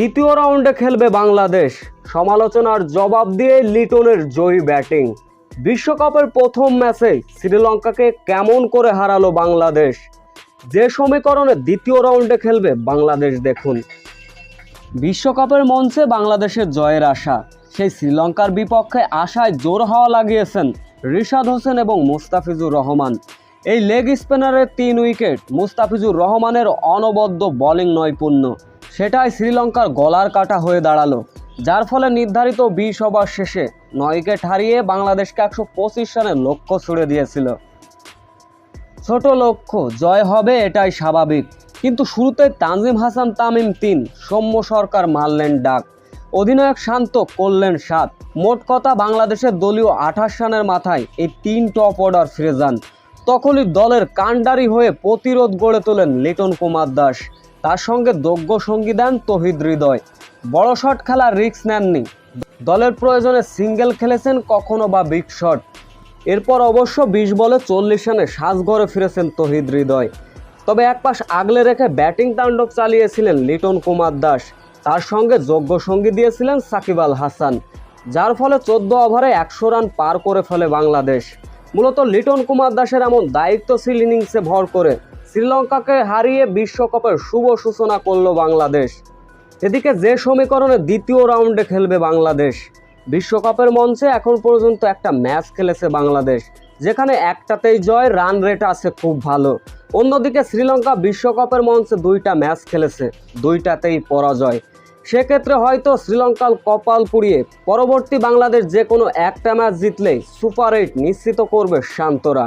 দ্বিতীয় রাউন্ডে খেলবে বাংলাদেশ। সমালোচনার জবাব দিয়ে লিটনের জয়ী ব্যাটিং। বিশ্বকাপের প্রথম ম্যাচে শ্রীলঙ্কাকে কেমন করে হারালো বাংলাদেশ? যে সমীকরণে দ্বিতীয় রাউন্ডে খেলবে বাংলাদেশ দেখুন। বিশ্বকাপের মঞ্চে বাংলাদেশের জয়ের আশা। সেই শ্রীলঙ্কার বিপক্ষে আশায় জোর হাওয়া লাগিয়েছেন রিশাদ হোসেন এবং মুস্তাফিজুর রহমান। এই লেগ স্পিনারের তিন উইকেট মুস্তাফিজুর রহমানের অনবদ্য বোলিং নৈপুণ্য। সেটাই শ্রীলঙ্কার গলার কাটা হয়ে দাঁড়াল, যার ফলে নির্ধারিত বিশ ওভার শেষে নয় উইকেট হারিয়ে বাংলাদেশকে একশো পঁচিশ রানের লক্ষ্য ছুড়ে দিয়েছিল। ছোট লক্ষ্য, জয় হবে এটাই স্বাভাবিক। কিন্তু শুরুতে তানজিম হাসান তামিম তিন, সৌম্য সরকার মারলেন ডাক। অধিনায়ক শান্ত করলেন সাত। মোট কথা, বাংলাদেশের দলীয় আঠাশ রানের মাথায় এই তিন টপ অর্ডার ফিরে যান। তখনই দলের কাণ্ডারি হয়ে প্রতিরোধ গড়ে তোলেন লিটন কুমার দাস। তার সঙ্গে দজ্ঞ সঙ্গী দেন তহিদ হৃদয়। বড় শট খেলার রিস্ক নেননি। দলের প্রয়োজনে সিঙ্গেল খেলেছেন কখনো বা বিগ শট। এরপর অবশ্য বিশ বলে চল্লিশ রানে সাজঘরে ফিরেছেন তহিদ হৃদয়। তবে এক পাশ আগলে রেখে ব্যাটিং তাণ্ডব চালিয়েছিলেন লিটন কুমার দাস। তার সঙ্গে যোগ্য সঙ্গী দিয়েছিলেন সাকিব আল হাসান, যার ফলে চোদ্দ ওভারে একশো রান পার করে ফেলে বাংলাদেশ। মূলত লিটন কুমার দাসের এমন দায়িত্বশীল ইনিংসে ভর করে শ্রীলঙ্কাকে হারিয়ে বিশ্বকাপের শুভ সূচনা করল বাংলাদেশ। এদিকে যে সমীকরণে দ্বিতীয় রাউন্ডে খেলবে বাংলাদেশ, বিশ্বকাপের মঞ্চে এখন পর্যন্ত একটা ম্যাচ খেলেছে বাংলাদেশ, যেখানে একটাতেই জয়, রান রেট আছে খুব ভালো। অন্যদিকে শ্রীলঙ্কা বিশ্বকাপের মঞ্চে দুইটা ম্যাচ খেলেছে, দুইটাতেই পরাজয়। সেক্ষেত্রে হয়তো শ্রীলঙ্কার কপাল পুড়িয়ে পরবর্তী বাংলাদেশ যে কোনো একটা ম্যাচ জিতলেই সুপার এইট নিশ্চিত করবে শান্তরা।